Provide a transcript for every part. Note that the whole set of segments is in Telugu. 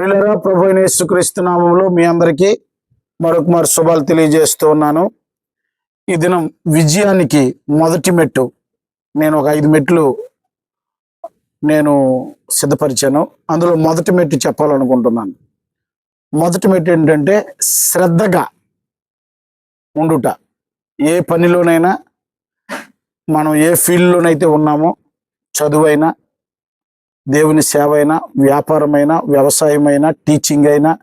ప్రియులరా ప్రభు అయిన యేసుక్రీస్తు నామంలో మీ అందరికీ మరొకమారు శుభాలు తెలియజేస్తూ ఉన్నాను. ఈ దినం విజయానికి మొదటి మెట్టు నేను ఒక ఐదు మెట్లు నేను సిద్ధపరిచాను. అందులో మొదటి మెట్టు చెప్పాలనుకుంటున్నాను. మొదటి మెట్టు ఏంటంటే శ్రద్ధగా ఉండుట. ఏ పనిలోనైనా మనం ఏ ఫీల్డ్లోనైతే ఉన్నామో చదువైనా దేవుని సేవ అయినా వ్యాపారమైన వ్యవసాయమైన టీచింగ్ అయినా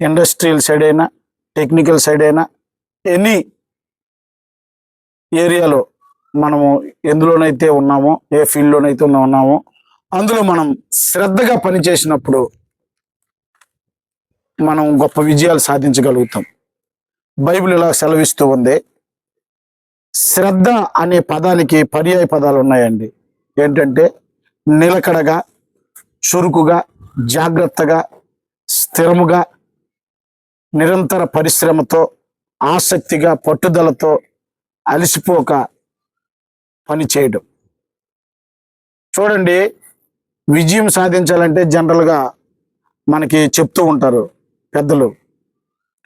ఇండస్ట్రియల్ సైడ్ అయినా టెక్నికల్ సైడ్ అయినా ఎనీ ఏరియాలో మనము ఎందులోనైతే ఉన్నామో ఏ ఫీల్డ్లోనైతే ఉన్నామో అందులో మనం శ్రద్ధగా పనిచేసినప్పుడు మనం గొప్ప విజయాలు సాధించగలుగుతాం. బైబిల్ ఇలా సెలవిస్తూ ఉంది. శ్రద్ధ అనే పదానికి పర్యాయ పదాలు ఉన్నాయండి. ఏంటంటే నిలకడగా చురుకుగా జాగ్రత్తగా స్థిరముగా నిరంతర పరిశ్రమతో ఆసక్తిగా పట్టుదలతో అలసిపోక పని చేయడం. చూడండి విజయం సాధించాలంటే జనరల్గా మనకి చెప్తూ ఉంటారు పెద్దలు.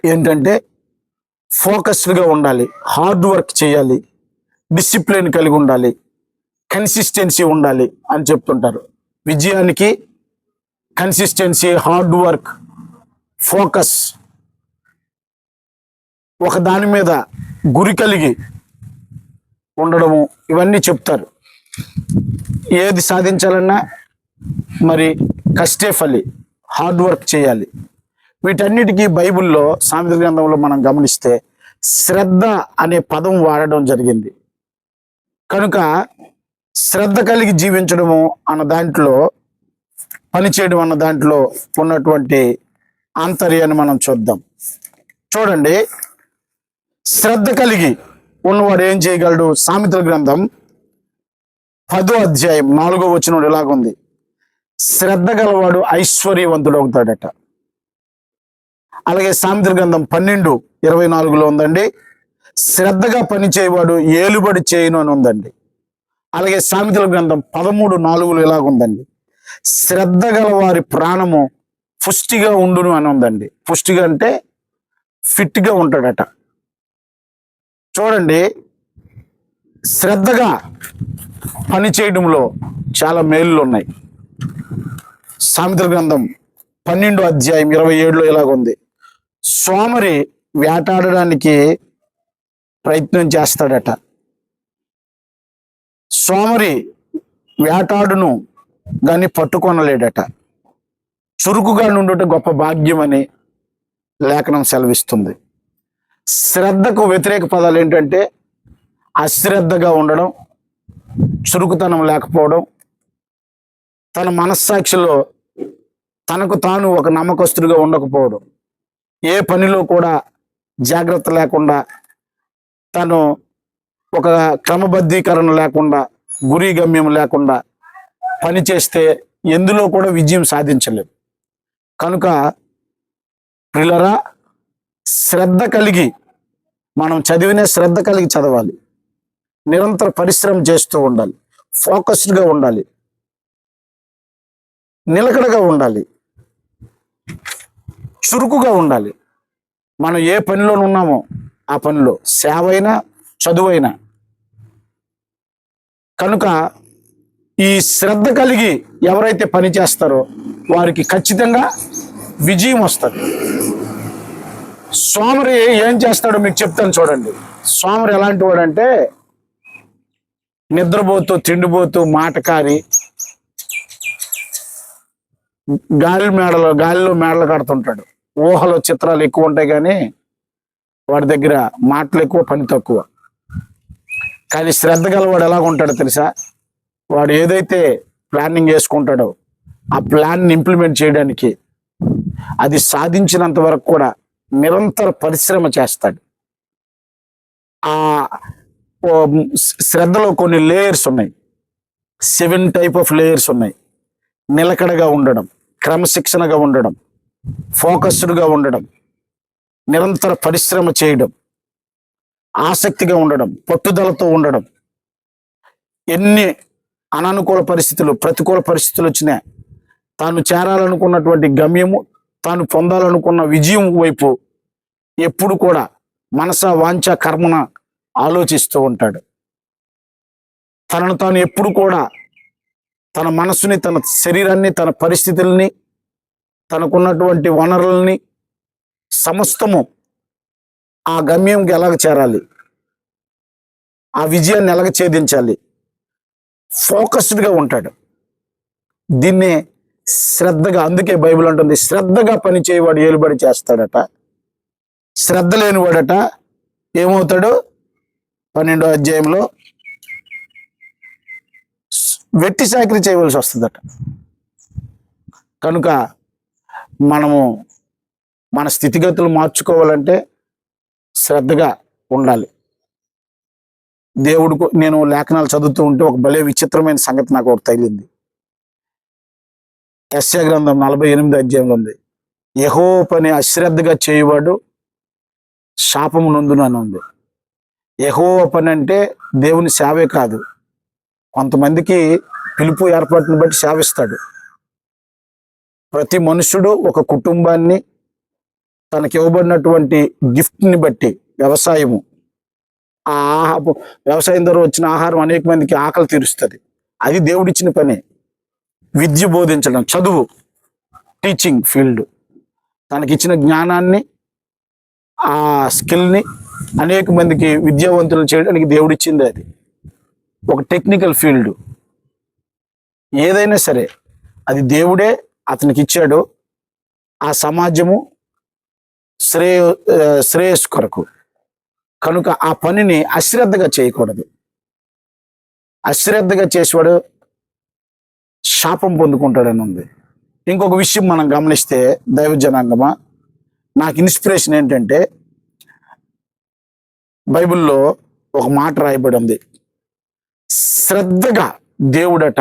ఏంటంటే ఫోకస్డ్గా ఉండాలి హార్డ్ వర్క్ చేయాలి డిసిప్లిన్ కలిగి ఉండాలి. కన్సిస్టెన్సీ ఉండాలి అని చెప్తుంటారు. విజయానికి కన్సిస్టెన్సీ హార్డ్ వర్క్ ఫోకస్ ఒక దాని మీద గురి కలిగి ఉండడము ఇవన్నీ చెప్తారు. ఏది సాధించాలన్నా మరి కష్టే ఫలి హార్డ్ వర్క్ చేయాలి. వీటన్నిటికీ బైబిల్లో సామెత గ్రంథంలో మనం గమనిస్తే శ్రద్ధ అనే పదం వాడడం జరిగింది. కనుక శ్రద్ధ కలిగి జీవించడము అన్న దాంట్లో పనిచేయడం అన్న దాంట్లో ఉన్నటువంటి ఆంతర్యాన్ని మనం చూద్దాం. చూడండి. శ్రద్ధ కలిగి ఉన్నవాడు ఏం చేయగలడు? సామెతల గ్రంథం పదో అధ్యాయం నాలుగో వచ్చిన ఇలాగుంది శ్రద్ధ గలవాడు ఐశ్వర్యవంతుడు అవుతాడట. అలాగే సామెతల గ్రంథం పన్నెండు ఇరవై నాలుగులో ఉందండి. శ్రద్ధగా పనిచేయవాడు ఏలుబడి చేయను అని ఉందండి. అలాగే సామెతల గ్రంథం పదమూడు నాలుగులో ఇలాగుందండి శ్రద్ధ గల వారి ప్రాణము పుష్టిగా ఉండును అని ఉందండి. పుష్టిగా అంటే ఫిట్గా ఉంటాడట. చూడండి శ్రద్ధగా పని చేయడంలో చాలా మేలులు ఉన్నాయి. సామెతల గ్రంథం పన్నెండు అధ్యాయం ఇరవై ఏడులో ఇలాగుంది సోమరి వేటాడడానికి ప్రయత్నం చేస్తాడట. సోమరి వేటాడును గాని పట్టుకొనలేడట. చురుకుగా నుండుట గొప్ప భాగ్యమని లేఖనం సెలవిస్తుంది. శ్రద్ధకు వ్యతిరేక పదాలు ఏంటంటే అశ్రద్ధగా ఉండడం చురుకుతనం లేకపోవడం. తన మనస్సాక్షిలో తనకు తాను ఒక నమ్మకస్తుడిగా ఉండకపోవడం. ఏ పనిలో కూడా జాగ్రత్త లేకుండా తను ఒక క్రమబద్ధీకరణ లేకుండా గురి గమ్యం లేకుండా పని చేస్తే ఎందులో కూడా విజయం సాధించలేము. కనుక పిల్లరా శ్రద్ధ కలిగి మనం చదివిన శ్రద్ధ కలిగి చదవాలి. నిరంతర పరిశ్రమ చేస్తూ ఉండాలి. ఫోకస్డ్గా ఉండాలి. నిలకడగా ఉండాలి. చురుకుగా ఉండాలి. మనం ఏ పనిలో ఉన్నామో ఆ పనిలో సేవ అయినా చదువైనా కనుక ఈ శ్రద్ధ కలిగి ఎవరైతే పని చేస్తారో వారికి ఖచ్చితంగా విజయం వస్తుంది. సోమరి ఏం చేస్తాడో మీకు చెప్తాను చూడండి. సోమరి ఎలాంటి వాడంటే నిద్రపోతూ తిండిపోతూ మాటకారి గాలి మేడలో గాలిలో మేడలు కడుతుంటాడు. ఊహలో చిత్రాలు ఎక్కువ ఉంటాయి కానీ వాడి దగ్గర మాటలు ఎక్కువ పని తక్కువ. కానీ శ్రద్ధ గలవాడు ఎలాగ ఉంటాడో తెలుసా? వాడు ఏదైతే ప్లానింగ్ చేసుకుంటాడో ఆ ప్లాన్ని ఇంప్లిమెంట్ చేయడానికి అది సాధించినంత వరకు కూడా నిరంతర పరిశ్రమ చేస్తాడు. ఆ శ్రద్ధలో కొన్ని లేయర్స్ ఉన్నాయి. సెవెన్ టైప్ ఆఫ్ లేయర్స్ ఉన్నాయి. నిలకడగా ఉండడం క్రమశిక్షణగా ఉండడం ఫోకస్డ్గా ఉండడం నిరంతర పరిశ్రమ చేయడం. ఆసక్తిగా ఉండడం పట్టుదలతో ఉండడం. ఎన్ని అననుకూల పరిస్థితులు ప్రతికూల పరిస్థితులు వచ్చినా తాను చేరాలనుకున్నటువంటి గమ్యము తాను పొందాలనుకున్న విజయం వైపు ఎప్పుడు కూడా మనస వాంఛ కర్మన ఆలోచిస్తూ ఉంటాడు. తనను తాను ఎప్పుడు కూడా తన మనసుని తన శరీరాన్ని తన పరిస్థితుల్ని తనకున్నటువంటి వనరుల్ని సమస్తము ఆ గమ్యంకి ఎలాగ చేరాలి? ఆ విజయాన్ని ఎలాగ ఛేదించాలి? ఫోకస్డ్గా ఉంటాడు. దీన్నే శ్రద్ధగా అందుకే బైబిల్ అంటుంది శ్రద్ధగా పని చేయవాడు ఏలుబడి చేస్తాడట. శ్రద్ధ లేనివాడట ఏమవుతాడు? పన్నెండో అధ్యాయంలో వెట్టి సాకిరి చేయవలసి వస్తుందట. కనుక మనము మన స్థితిగతులు మార్చుకోవాలంటే శ్రద్ధగా ఉండాలి. దేవుడు నేను లేఖనాలు చదువుతూ ఉంటే ఒక భలే విచిత్రమైన సంగతి నాకు ఒకటి తగిలింది. యస్య గ్రంథం నలభై ఎనిమిది అధ్యాయంలో ఉంది. యహో పని అశ్రద్ధగా చేయవాడు శాపము నొందునని ఉంది. యహో పని అంటే దేవుని సేవే కాదు. కొంతమందికి పిలుపు ఏర్పాటును బట్టి సేవిస్తాడు. ప్రతి మనుషుడు ఒక కుటుంబాన్ని తనకి ఇవ్వబడినటువంటి గిఫ్ట్ని బట్టి వ్యవసాయము. ఆ ఆహా వ్యవసాయం ద్వారా వచ్చిన ఆహారం అనేక మందికి ఆకలి తీరుస్తుంది. అది దేవుడిచ్చిన పని. విద్య బోధించడం చదువు టీచింగ్ ఫీల్డ్. తనకిచ్చిన జ్ఞానాన్ని ఆ స్కిల్ని అనేక మందికి విద్యావంతులు చేయడానికి దేవుడిచ్చింది అది. ఒక టెక్నికల్ ఫీల్డ్. ఏదైనా సరే అది దేవుడే అతనికి ఇచ్చాడు ఆ సమాజము శ్రేయ శ్రేయస్సు కొరకు. కనుక ఆ పనిని అశ్రద్ధగా చేయకూడదు. అశ్రద్ధగా చేసేవాడు శాపం పొందుకుంటాడని ఉంది. ఇంకొక విషయం మనం గమనిస్తే దైవ జనాంగమా నాకు ఇన్స్పిరేషన్ ఏంటంటే బైబిల్లో ఒక మాట రాయబడి ఉంది. శ్రద్ధగా దేవుడట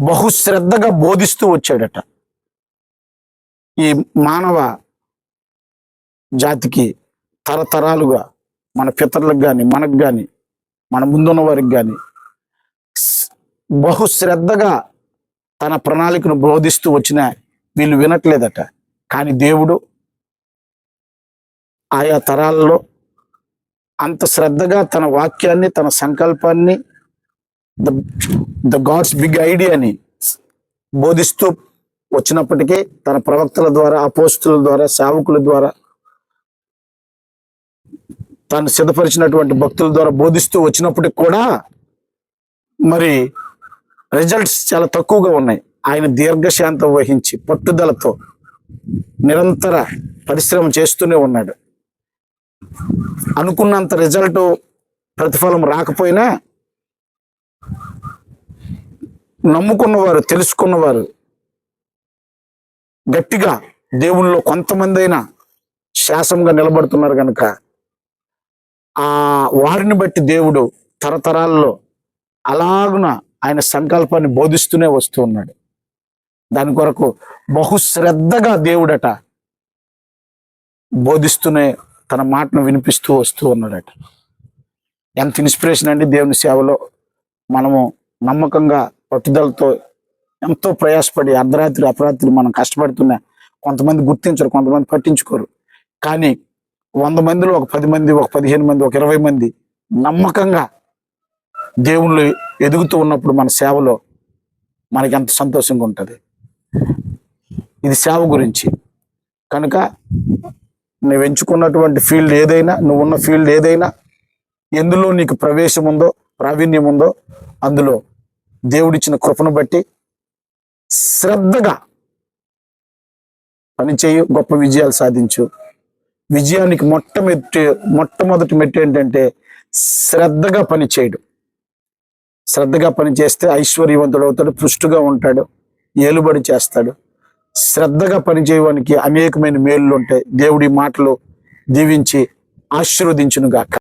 బహుశ్రద్ధగా బోధిస్తూ వచ్చాడట. ఈ మానవ జాతికి తరతరాలుగా మన పితరులకు కానీ మనకు కానీ మన ముందున్న వారికి కానీ బహుశ్రద్ధగా తన ప్రణాళికను బోధిస్తూ వచ్చిన వీళ్ళు వినట్లేదట. కానీ దేవుడు ఆయా తరాల్లో అంత శ్రద్ధగా తన వాక్యాన్ని తన సంకల్పాన్ని ద ద గాడ్స్ బిగ్ ఐడియాని బోధిస్తూ వచ్చినప్పటికీ తన ప్రవక్తల ద్వారా అపోస్తుల ద్వారా సేవకుల ద్వారా తాను సిద్ధపరిచినటువంటి భక్తుల ద్వారా బోధిస్తూ వచ్చినప్పటికి కూడా మరి రిజల్ట్స్ చాలా తక్కువగా ఉన్నాయి. ఆయన దీర్ఘశాంతం వహించి పట్టుదలతో నిరంతర పరిశ్రమ చేస్తూనే ఉన్నాడు. అనుకున్నంత రిజల్ట్ ప్రతిఫలం రాకపోయినా నమ్ముకున్నవారు తెలుసుకున్నవారు గట్టిగా దేవునిలో కొంతమంది అయినా శాసంగా నిలబడుతున్నారు కనుక ఆ వారిని బట్టి దేవుడు తరతరాల్లో అలాగున ఆయన సంకల్పాన్ని బోధిస్తూనే వస్తూ ఉన్నాడు. దాని కొరకు బహుశ్రద్ధగా దేవుడట బోధిస్తూనే తన మాటను వినిపిస్తూ వస్తూ ఉన్నాడట. ఎంత ఇన్స్పిరేషన్ అండి దేవుని సేవలో మనము నమ్మకంగా పట్టుదలతో ఎంతో ప్రయాసపడి అర్ధరాత్రి అపరాత్రి మనం కష్టపడుతున్నా కొంతమంది గుర్తించరు కొంతమంది పట్టించుకోరు. కానీ వంద మందిలో ఒక పది మంది ఒక పదిహేను మంది ఒక ఇరవై మంది నమ్మకంగా దేవుళ్ళు ఎదుగుతూ ఉన్నప్పుడు మన సేవలో మనకి ఎంత సంతోషంగా ఉంటుంది. ఇది సేవ గురించి. కనుక నువ్వు ఎంచుకున్నటువంటి ఫీల్డ్ ఏదైనా నువ్వు ఉన్న ఫీల్డ్ ఏదైనా ఎందులో నీకు ప్రవేశం ఉందో ప్రావీణ్యం ఉందో అందులో దేవుడిచ్చిన కృపను బట్టి శ్రద్ధగా పనిచేయు గొప్ప విజయాలు సాధించు. విజయానికి మొట్టమొదటి మొట్టమొదటి మెట్టు ఏంటంటే శ్రద్ధగా పని చేయడం. శ్రద్ధగా పనిచేస్తే ఐశ్వర్యవంతుడు అవుతాడు పుష్టిగా ఉంటాడు ఏలుబడి చేస్తాడు. శ్రద్ధగా పనిచేయడానికి అనేకమైన మేళ్ళు ఉంటాయి దేవుడి మాటలు దీవించి ఆశీర్వదించును గాక